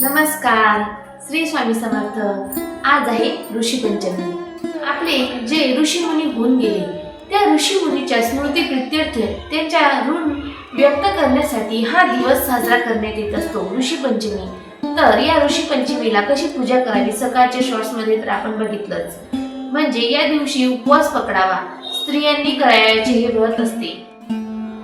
नमस्कार श्री स्वामी समर्थ. आज आहे ऋषी पंचमी. आपले जे ऋषी मुनी होऊन गेले त्या ऋषी मुनीच्या स्मृती प्रित्यर्थ त्यांच्या ऋण व्यक्त करण्यासाठी हा दिवस साजरा करण्यात येत असतो ऋषी पंचमी. तर या ऋषी पंचमीला कशी पूजा करावी सकाळच्या शॉर्ट्समध्ये तर आपण बघितलंच. म्हणजे या दिवशी उपवास पकडावा स्त्रियांनी करायचे हे व्रत असते.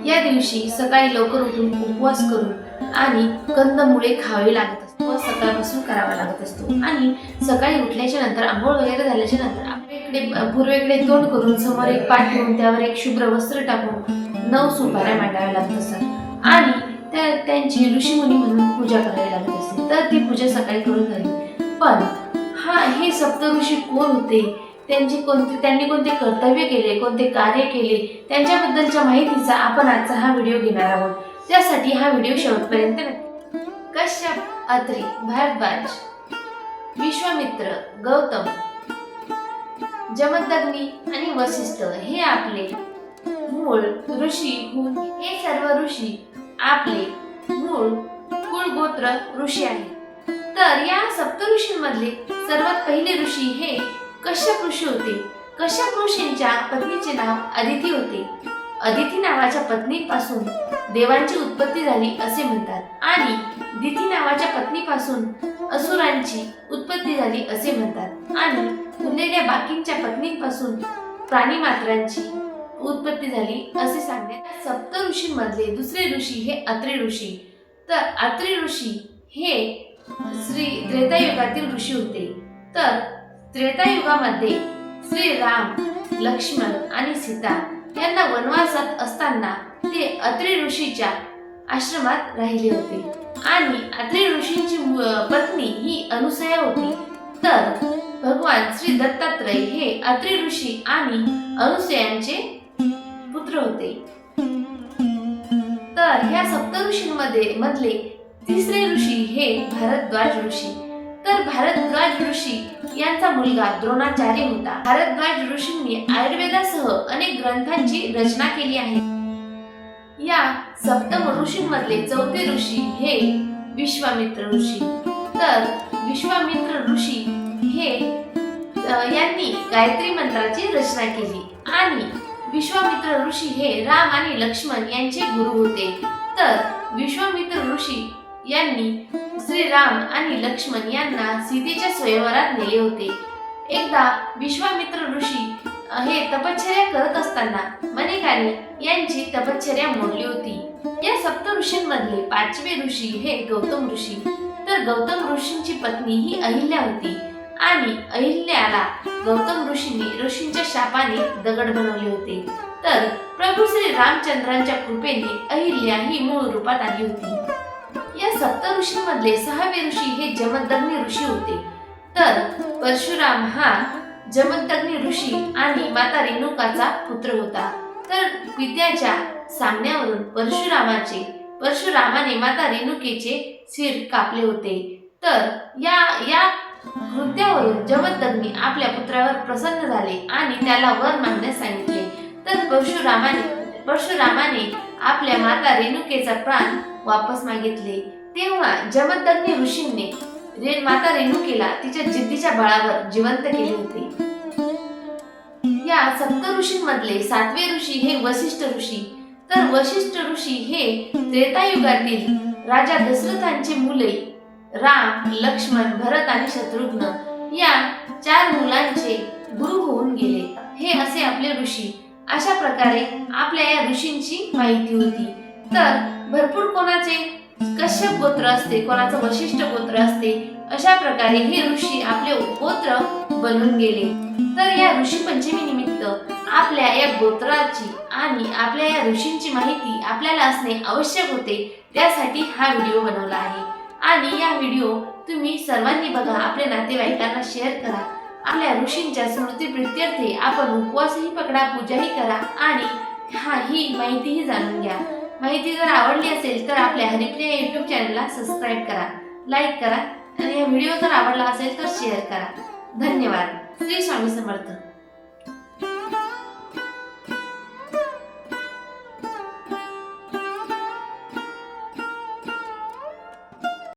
या दिवशी सकाळी लवकर उठून उपवास करून आणि कंदमुळे खावे लागत व सकाळपासून करावा लागत असतो. आणि सकाळी उठल्याच्या नंतर आंघोळ वगैरे झाल्याच्यानंतर आपल्याकडे पूर्वेकडे तोंड करून समोर एक पाठ ठेवून त्यावर एक शुभ्र वस्त्र टाकून नऊ सुपाऱ्या मांडाव्या लागत असतात. आणि त्या त्यांची ऋषीमुनी म्हणून पूजा करावी लागत असते. तर ती पूजा सकाळी करून झाली. पण हा हे सप्त ऋषी कोण होते? त्यांचे कोणते त्यांनी कोणते कर्तव्य केले कोणते कार्य केले? त्यांच्याबद्दलच्या माहितीचा आपण आजचा हा व्हिडिओ घेणार आहोत. त्यासाठी हा व्हिडिओ शेवटपर्यंत नक्की कश्यप अत्री भारद्वाज. विश्वामित्र गौतम. जमदग्नी आणि वशिष्ठ हे आपले मूळ ऋषी हे सर्व ऋषी आपले मूळ कुळगोत्र ऋषी आहेत. तर या सप्त ऋषींमधले सर्वात पहिले ऋषी हे कश्यप ऋषी होते. कश्यप ऋषींच्या पत्नीचे नाव अदिती होते. अदिती नावाच्या पत्नीपासून देवांची उत्पत्ती झाली असे म्हणतात. आणि दिती नावाच्या पत्नीपासून असुरांची उत्पत्ती झाली असे म्हणतात. आणि उरलेल्या बाकींच्या पत्नींपासून प्राणीमात्रांची उत्पत्ती झाली असे सांगण्यात सप्त ऋषींमधले दुसरे ऋषी हे अत्रि ऋषी. तर अत्रि ऋषी हे श्री त्रेतायुगातील ऋषी होते. तर त्रेतायुगामध्ये श्री राम लक्ष्मण आणि सीता यांना वनवासात असताना ते अत्रि ऋषीच्या आश्रमात राहिले होते. आणि अत्रे ऋषींची पत्नी ही अनुसया होती. तर भगवान श्री दत्तात्रय हे अत्रि ऋषी आणि अनुसयांचे पुत्र होते. तर ह्या सप्त ऋषींमध्ये मधले तिसरे ऋषी हे भारद्वाज ऋषी. तर भारद्वाज ऋषी यांचा मुलगा द्रोणाचार्य होता. भारद्वाज ऋषींनी आयुर्वेदासह अनेक ग्रंथांची रचना केली आहे. या सप्तम ऋषींमधले चौथे ऋषी हे विश्वामित्र ऋषी. तर विश्वामित्र ऋषी हे यांनी गायत्री मंत्राची रचना केली. आणि विश्वामित्र ऋषी हे राम आणि लक्ष्मण यांचे गुरु होते. तर विश्वामित्र ऋषी यांनी श्रीराम आणि लक्ष्मण यांना सीतेच्या स्वयंवरात नेले होते. एकदा विश्वामित्र ऋषी हे तपश्चर्या करत असताना मनेकाने यांची तपश्चर्या मोडली होती. या सप्त ऋषींमधले पाचवे ऋषी हे गौतम ऋषी. तर गौतम ऋषींची पत्नी ही अहिल्या होती आणि अहिल्याला गौतम ऋषींनी ऋषींच्या शापाने दगड बनवले होते. तर प्रभू श्री रामचंद्रांच्या कृपेने अहिल्या ही मूळ रूपात आली होती. या सप्त ऋषीमधले सहावे ऋषी हे जमदग्नी ऋषी होते. तर परशुराम हा जमदग्नी ऋषी आणि माता रेणुकाचा पुत्र होता. तर पित्याच्या सांगण्यावरून परशुरामाचे परशुरामाने माता रेणुकेचे शिर कापले होते. तर या या कृत्यावरून जमदग्नी आपल्या पुत्रावर प्रसन्न झाले आणि त्याला वर मागण्यास सांगितले. तर परशुरामाने परशुरामाने आपल्या माता रेणुकेचा प्राण वापस मागितले. तेव्हा जमदग्नी ऋषींनी रे माता रेणुकेला तिच्या जिद्दीच्या बळावर जिवंत केले होते. या सप्त ऋषींमधले सातवे ऋषी हे वशिष्ठ ऋषी. तर वशिष्ठ ऋषी हे त्रेतायुगातील राजा दशरथांचे मुले राम लक्ष्मण भरत आणि शत्रुघ्न या चार मुलांचे गुरु होऊन गेले. हे असे आपले ऋषी. अशा प्रकारे आपल्या या ऋषींची माहिती होती. तर भरपूर कोणाचे कश्यप गोत्र असते कोणाचं वशिष्ठ गोत्र असते अशा प्रकारे हे ऋषी आपले गोत्र बनून गेले. तर या ऋषी पंचमी निमित्त आपल्या या गोत्राची आणि आपल्या या ऋषींची माहिती आपल्याला असणे आवश्यक होते त्यासाठी हा व्हिडिओ बनवला आहे. आणि या व्हिडिओ तुम्ही सर्वांनी बघा आपल्या नातेवाईकांना शेअर करा. आपल्या ऋषींच्या स्मृती प्रित्यर्थे आपण उपवासही पकडा पूजाही करा आणि हा ही माहितीही जाणून घ्या. माहिती जर आवडली असेल तर आपल्या हरिप्रिया युट्यूब चॅनलला सबस्क्राईब करा लाईक करा आणि हा व्हिडिओ जर आवडला असेल तर शेअर करा. धन्यवाद. श्री स्वामी समर्थ.